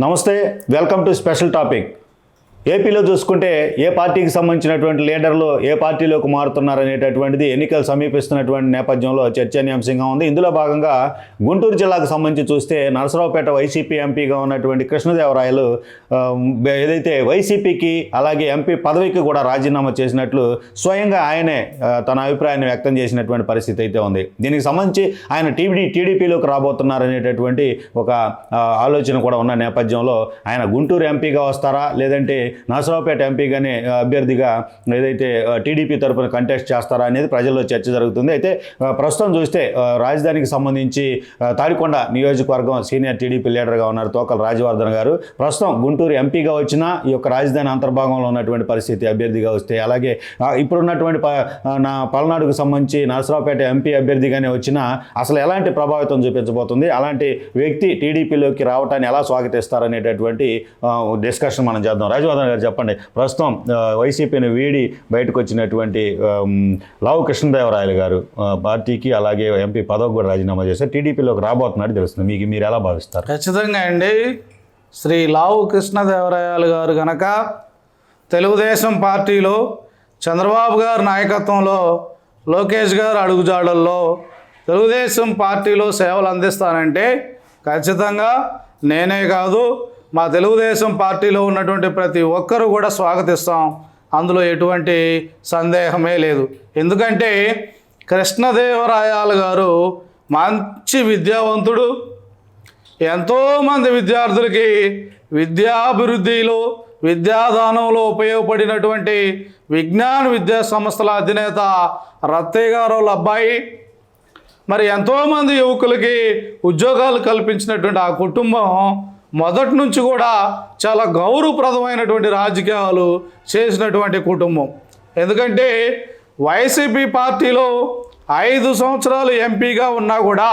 నమస్తే welcome to special topic. ఏపీలో చూసుకుంటే ఏ పార్టీకి సంబంధించినటువంటి లీడర్లు ఏ పార్టీలోకి మారుతున్నారనేటటువంటిది ఎన్నికలు సమీపిస్తున్నటువంటి నేపథ్యంలో చర్చనీయాంశంగా ఉంది. ఇందులో భాగంగా గుంటూరు జిల్లాకు సంబంధించి చూస్తే నరసరావుపేట వైసీపీ ఎంపీగా ఉన్నటువంటి కృష్ణదేవరాయలు ఏదైతే వైసీపీకి అలాగే ఎంపీ పదవికి కూడా రాజీనామా చేసినట్లు స్వయంగా ఆయనే తన అభిప్రాయాన్ని వ్యక్తం చేసినటువంటి పరిస్థితి అయితే ఉంది. దీనికి సంబంధించి ఆయన టీడీ టీడీపీలోకి రాబోతున్నారనేటటువంటి ఒక ఆలోచన కూడా ఉన్న నేపథ్యంలో ఆయన గుంటూరు ఎంపీగా వస్తారా? లేదంటే నరసరావుపేట ఎంపీగానే అభ్యర్థిగా ఏదైతే టీడీపీ తరఫున కంటెస్ట్ చేస్తారా అనేది ప్రజల్లో చర్చ జరుగుతుంది. అయితే ప్రస్తుతం చూస్తే రాజధానికి సంబంధించి తాడికొండ నియోజకవర్గం సీనియర్ టీడీపీ లీడర్గా ఉన్నారు తోకల రాజవర్ధన్ గారు. ప్రస్తుతం గుంటూరు ఎంపీగా వచ్చినా ఈ యొక్క రాజధాని అంతర్భాగంలో ఉన్నటువంటి పరిస్థితి అభ్యర్థిగా వస్తే అలాగే ఇప్పుడున్నటువంటి నా పల్నాడుకు సంబంధించి నరసరావుపేట ఎంపీ అభ్యర్థిగానే వచ్చినా అసలు ఎలాంటి ప్రభావితం చూపించబోతుంది? అలాంటి వ్యక్తి టీడీపీలోకి రావటాన్ని ఎలా స్వాగతిస్తారనేటటువంటి డిస్కషన్ మనం చేద్దాం. రాజవర్ధన్ గారు చెప్పండి. ప్రస్తుతం వైసీపీని వీడి బయటకు వచ్చినటువంటి లావు కృష్ణదేవరాయలు గారు పార్టీకి అలాగే ఎంపీ పదవి కూడా రాజీనామా చేశారు టీడీపీలోకి రాబోతున్నాడు తెలుస్తుంది. మీకు మీరు ఎలా భావిస్తారు? ఖచ్చితంగా అండి. శ్రీ లావు కృష్ణదేవరాయలు గారు గనక తెలుగుదేశం పార్టీలో చంద్రబాబు గారి నాయకత్వంలో లోకేష్ గారు అడుగుజాడల్లో తెలుగుదేశం పార్టీలో సేవలు అందిస్తానంటే ఖచ్చితంగా నేనే కాదు మా తెలుగుదేశం పార్టీలో ఉన్నటువంటి ప్రతి ఒక్కరూ కూడా స్వాగతిస్తాం. అందులో ఎటువంటి సందేహమే లేదు. ఎందుకంటే కృష్ణదేవరాయలు గారు మంచి విద్యావంతుడు. ఎంతోమంది విద్యార్థులకి విద్యాభివృద్ధిలో విద్యాదానంలో ఉపయోగపడినటువంటి విజ్ఞాన విద్యా సంస్థల అధినేత రత్తయ్య గారు అబ్బాయి. మరి ఎంతోమంది యువకులకి ఉద్యోగాలు కల్పించినటువంటి ఆ కుటుంబం మొదటి నుంచి కూడా చాలా గౌరవప్రదమైనటువంటి రాజకీయాలు చేసినటువంటి కుటుంబం. ఎందుకంటే వైసీపీ పార్టీలో ఐదు సంవత్సరాలు ఎంపీగా ఉన్నా కూడా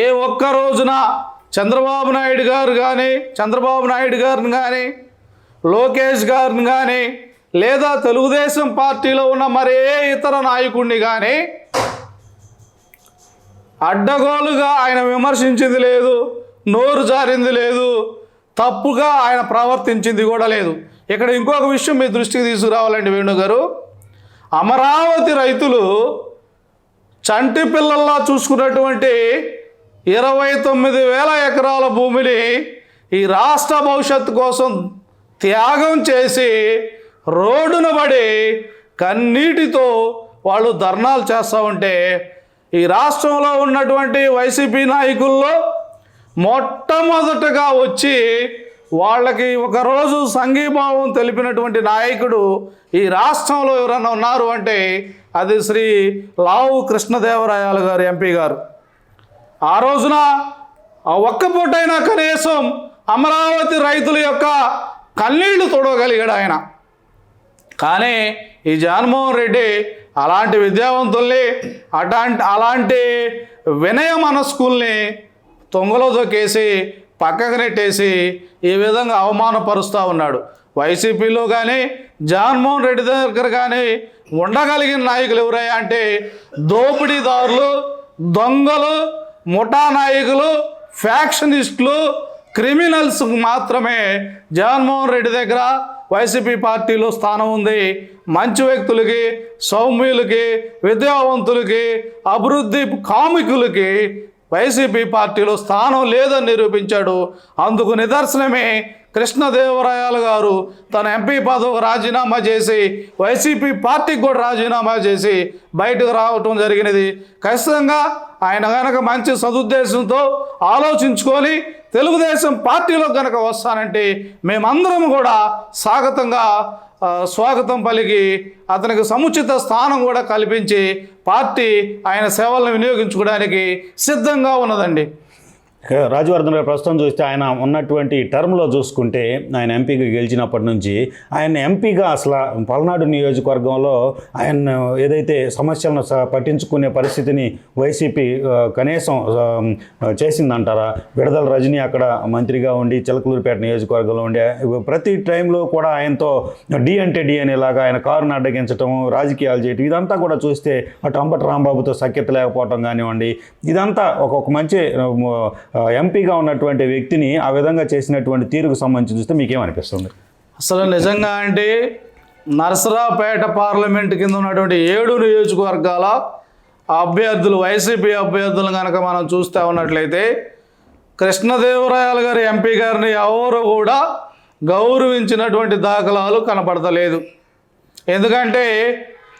ఏ ఒక్క రోజున చంద్రబాబు నాయుడు గారు కానీ చంద్రబాబు నాయుడు గారిని కానీ లోకేష్ గారిని కానీ లేదా తెలుగుదేశం పార్టీలో ఉన్న మరే ఇతర నాయకుడిని కానీ అడ్డగోలుగా ఆయన విమర్శించింది లేదు. నోరు జారింది లేదు. తప్పుగా ఆయన ప్రవర్తించింది కూడా లేదు. ఇక్కడ ఇంకొక విషయం మీ దృష్టికి తీసుకురావాలండి వేణు గారు. అమరావతి రైతులు చంటి పిల్లల్లా చూసుకున్నటువంటి ఇరవై తొమ్మిది వేల ఎకరాల భూమిని ఈ రాష్ట్ర భవిష్యత్తు కోసం త్యాగం చేసి రోడ్డున పడి కన్నీటితో వాళ్ళు ధర్నాలు చేస్తూ ఉంటే ఈ రాష్ట్రంలో ఉన్నటువంటి వైసీపీ నాయకుల్లో మొట్టమొదటగా వచ్చి వాళ్ళకి ఒకరోజు సంఘీభావం తెలిపినటువంటి నాయకుడు ఈ రాష్ట్రంలో ఎవరైనా ఉన్నారు అంటే అది శ్రీ లావు కృష్ణదేవరాయలు గారు ఎంపీ గారు. ఆ రోజున ఆ ఒక్క పూటైనా కనీసం అమరావతి రైతుల యొక్క కన్నీళ్ళు తొడగలిగాడు ఆయన. కానీ ఈ జగన్మోహన్ రెడ్డి అలాంటి విద్యావంతుల్ని అటాంటి అలాంటి వినయ మనస్కుల్ని తొంగలో దొక్కేసి పక్కకు నెట్టేసి ఈ విధంగా అవమానపరుస్తూ ఉన్నాడు. వైసీపీలో కానీ జగన్మోహన్ రెడ్డి దగ్గర కానీ ఉండగలిగిన నాయకులు ఎవరయ్యా అంటే దోపిడీదారులు దొంగలు ముఠా నాయకులు ఫ్యాక్షనిస్టులు క్రిమినల్స్ మాత్రమే జగన్మోహన్ రెడ్డి దగ్గర వైసీపీ పార్టీలో స్థానం ఉంది. మంచి వ్యక్తులకి సౌమ్యులకి విద్యావంతులకి అభివృద్ధి కామికులకి వైసీపీ పార్టీలో స్థానం లేదని నిరూపించాడు. అందుకు నిదర్శనమే కృష్ణదేవరాయలు గారు తన ఎంపీ పదవి రాజీనామా చేసి వైసీపీ పార్టీకి కూడా రాజీనామా చేసి బయటకు రావటం జరిగినది. ఖచ్చితంగా ఆయన కనుక మంచి సదుద్దేశంతో ఆలోచించుకొని తెలుగుదేశం పార్టీలో కనుక వస్తానంటే మేమందరం కూడా స్వాగతంగా స్వాగతం పలికి అతనికి సముచిత స్థానం కూడా కల్పించి పార్టీ ఆయన సేవలను వినియోగించుకోవడానికి సిద్ధంగా ఉన్నదండి. రాజవర్ధన్ గారు ప్రస్తుతం చూస్తే ఆయన ఉన్నటువంటి టర్మ్లో చూసుకుంటే ఆయన ఎంపీగా గెలిచినప్పటి నుంచి ఆయన ఎంపీగా అసలు పల్నాడు నియోజకవర్గంలో ఆయన ఏదైతే సమస్యలను స- పట్టించుకునే పరిస్థితిని వైసీపీ కనీసం చేసిందంటారా? విడదల రజనీ అక్కడ మంత్రిగా ఉండి చిలకలూరుపేట నియోజకవర్గంలో ఉండే ప్రతి టైంలో కూడా ఆయనతో డి అంటే డి అనేలాగా ఆయన కారును అడ్డగించటం రాజకీయాలు చేయటం ఇదంతా కూడా చూస్తే అటు అంబటి రాంబాబుతో సఖ్యత లేకపోవటం కానివ్వండి ఇదంతా ఒక్కొక్క మంచి ఎంపీగా ఉన్నటువంటి వ్యక్తిని ఆ విధంగా చేసినటువంటి తీరుకు సంబంధించి చూస్తే మీకేమనిపిస్తుంది? అసలు నిజంగా అంటే నర్సరాపేట పార్లమెంట్ కింద ఉన్నటువంటి ఏడు నియోజకవర్గాల అభ్యర్థులు వైసీపీ అభ్యర్థులు కనుక మనం చూస్తూ ఉన్నట్లయితే కృష్ణదేవరాయలు గారి ఎంపీ గారిని ఎవరు కూడా గౌరవించినటువంటి దాఖలాలు కనపడతలేదు. ఎందుకంటే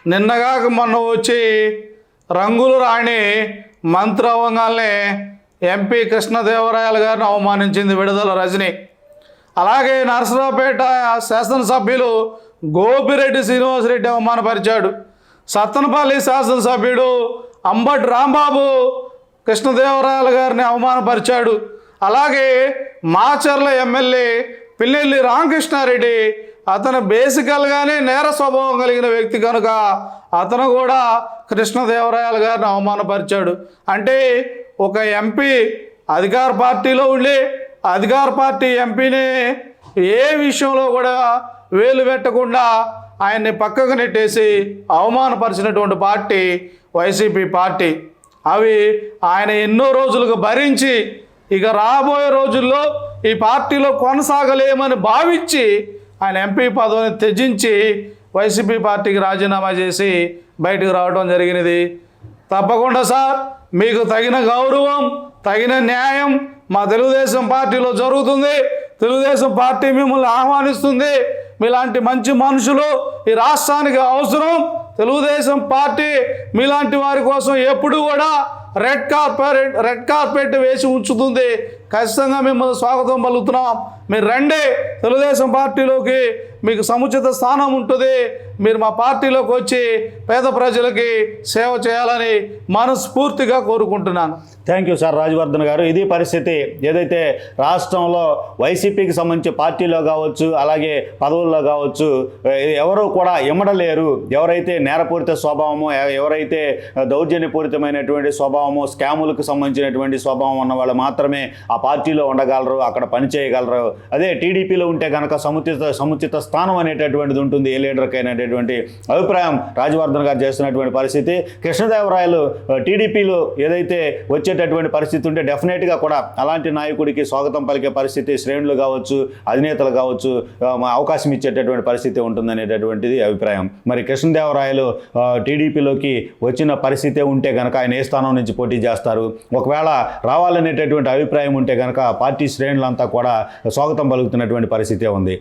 నిన్నగాక మొన్న వచ్చి రంగులు రాణి మంత్రి అవ్వగానే ఎంపీ కృష్ణదేవరాయలు గారిని అవమానించింది విడుదల రజని. అలాగే నరసరావుపేట శాసనసభ్యులు గోపిరెడ్డి శ్రీనివాసరెడ్డి అవమానపరిచాడు. సత్తనపల్లి శాసనసభ్యుడు అంబటి రాంబాబు కృష్ణదేవరాయలు గారిని అవమానపరిచాడు. అలాగే మాచర్ల ఎమ్మెల్యే పిల్లెల్లి రామకృష్ణారెడ్డి అతను బేసికల్గానే నేర స్వభావం కలిగిన వ్యక్తి కనుక అతను కూడా కృష్ణదేవరాయలు గారిని అవమానపరిచాడు. అంటే ఒక ఎంపీ అధికార పార్టీలో ఉండి అధికార పార్టీ ఎంపీని ఏ విషయంలో కూడా వేలు పెట్టకుండా ఆయన్ని పక్కకు నెట్టేసి అవమానపరిచినటువంటి పార్టీ వైసీపీ పార్టీ. అవి ఆయన ఎన్నో రోజులుగా భరించి ఇక రాబోయే రోజుల్లో ఈ పార్టీలో కొనసాగలేమని భావించి ఆయన ఎంపీ పదవిని త్యజించి వైసీపీ పార్టీకి రాజీనామా చేసి బయటకు రావడం జరిగినది. తప్పకుండా సార్ మీకు తగిన గౌరవం తగిన న్యాయం మా తెలుగుదేశం పార్టీలో జరుగుతుంది. తెలుగుదేశం పార్టీ మిమ్మల్ని ఆహ్వానిస్తుంది. మీలాంటి మంచి మనుషులు ఈ రాష్ట్రానికి అవసరం. తెలుగుదేశం పార్టీ మీలాంటి వారి కోసం ఎప్పుడు కూడా రెడ్ కార్పెట్ రెడ్ కార్పెట్ వేసి ఉంచుతుంది. ఖచ్చితంగా మిమ్మల్ని స్వాగతం పలుకుతున్నాం. మీరు రండి. తెలుగుదేశం పార్టీలోకి మీకు సముచిత స్థానం ఉంటుంది. మీరు మా పార్టీలోకి వచ్చి పేద ప్రజలకి సేవ చేయాలని మనస్ఫూర్తిగా కోరుకుంటున్నాను. థ్యాంక్ యూ సార్ రాజవర్ధన్ గారు. ఇది పరిస్థితి. ఏదైతే రాష్ట్రంలో వైసీపీకి సంబంధించి పార్టీలో కావచ్చు అలాగే పదవుల్లో కావచ్చు ఎవరు కూడా ఇమ్మడలేరు ఎవరైతే నేరపూరిత స్వభావము ఎవరైతే దౌర్జన్యపూరితమైనటువంటి స్వభావము స్కాములకు సంబంధించినటువంటి స్వభావం ఉన్న వాళ్ళు మాత్రమే ఆ పార్టీలో ఉండగలరు అక్కడ పని చేయగలరు అదే టీడీపీలో ఉంటే కనుక సముచిత సముచిత స్థానం అనేటటువంటిది ఉంటుంది ఏ లీడర్కి అయినటువంటి అభిప్రాయం రాజవర్ధన్ గారు చేస్తున్నటువంటి పరిస్థితి. కృష్ణదేవరాయలు టీడీపీలో ఏదైతే వచ్చేటటువంటి పరిస్థితి ఉంటే డెఫినెట్గా కూడా అలాంటి నాయకుడికి స్వాగతం పలికే పరిస్థితి శ్రేణులు కావచ్చు అధినేతలు కావచ్చు మా అవకాశం ఇచ్చేటటువంటి పరిస్థితి ఉంటుందనేటటువంటిది అభిప్రాయం. మరి కృష్ణదేవరాయలు టీడీపీలోకి వచ్చిన పరిస్థితే ఉంటే కనుక ఆయన ఏ స్థానం నుంచి పోటీ చేస్తారు? ఒకవేళ రావాలనేటటువంటి అభిప్రాయం ఉంటే కనుక పార్టీ శ్రేణులంతా కూడా స్వాగతం పలుకుతున్నటువంటి పరిస్థితే ఉంది.